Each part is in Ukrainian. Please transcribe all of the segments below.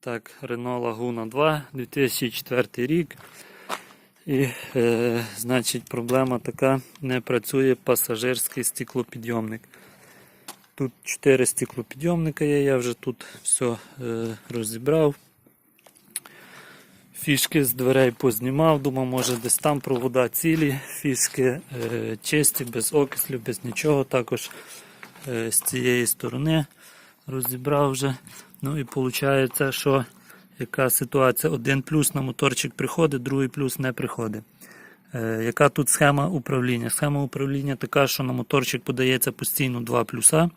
Так, Renault Laguna 2, 2004 рік. І, е, значить, проблема така, не працює пасажирський стеклопідйомник. Тут 4 стеклопідйомника є, я вже тут все е, розібрав. Фішки з дверей познімав, думав, може десь там провода цілі, фішки е, чисті, без окислів, без нічого. Також е, з цієї сторони розібрав вже. Ну і виходить, що яка ситуація? Один плюс на моторчик приходить, другий плюс не приходить. Е, яка тут схема управління? Схема управління така, що на моторчик подається постійно два плюса.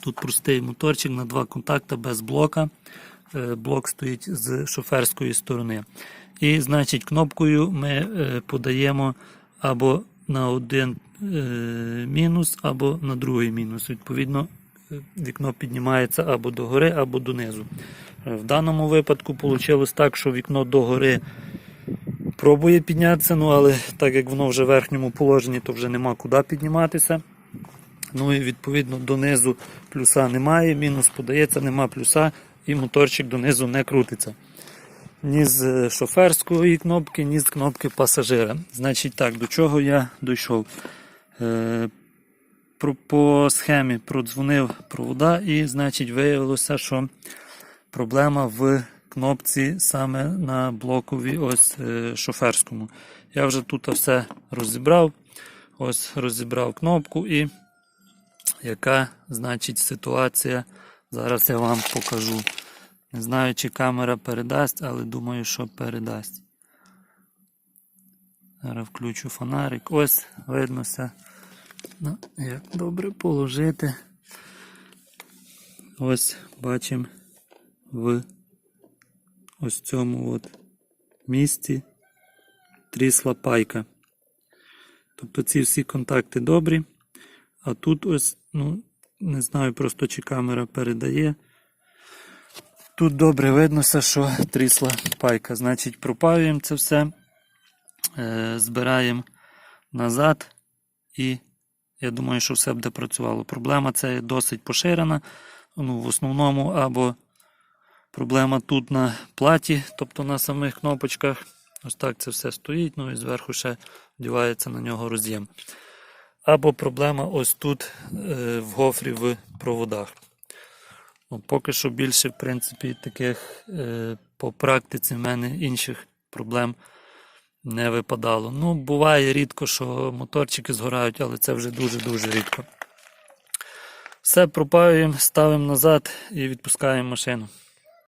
Тут простий моторчик на два контакти без блока. Е, Блок стоїть з шоферської сторони. І, значить, кнопкою ми е, подаємо або на один мінус, або на другий мінус. Відповідно, вікно піднімається або догори, або донизу. Е, В даному випадку вийшло так, що вікно догори пробує піднятися, ну але так як воно вже в верхньому положенні, то вже нема куди підніматися. Ну і відповідно донизу плюса немає, мінус подається, нема плюса, і моторчик донизу не крутиться. Ні з е, шоферської кнопки, ні з кнопки пасажира. Значить так, до чого я дійшов. По схемі продзвонив провода, і значить виявилося, що проблема в кнопці саме на блокові ось е, шоферському. Я вже тут все розібрав. Ось розібрав кнопку і яка значить ситуація. Зараз я вам покажу. Не знаю, чи камера передасть, але думаю, що передасть. Зараз включу фонарик. Ось виднося. Ну, як добре положити. Ось бачимо в ось цьому от місці трісла пайка. Тобто ці всі контакти добрі. А тут ось, ну, не знаю просто чи камера передає. Тут добре виднося, що трісла пайка. Значить, пропаюємо це все, е, збираємо назад і я думаю, що все буде працювало. Проблема це досить поширена. Ну, в основному або проблема тут на платі, тобто на самих кнопочках. Ось так це все стоїть, ну і зверху ще вдівається на нього роз'єм. Або проблема ось тут е, в гофрі в проводах. Ну, поки що більше, в принципі, таких е, по практиці в мене інших проблем не випадало. Ну, буває рідко, що моторчики згорають, але це вже дуже-дуже рідко. Все пропаюємо, ставимо назад і відпускаємо машину.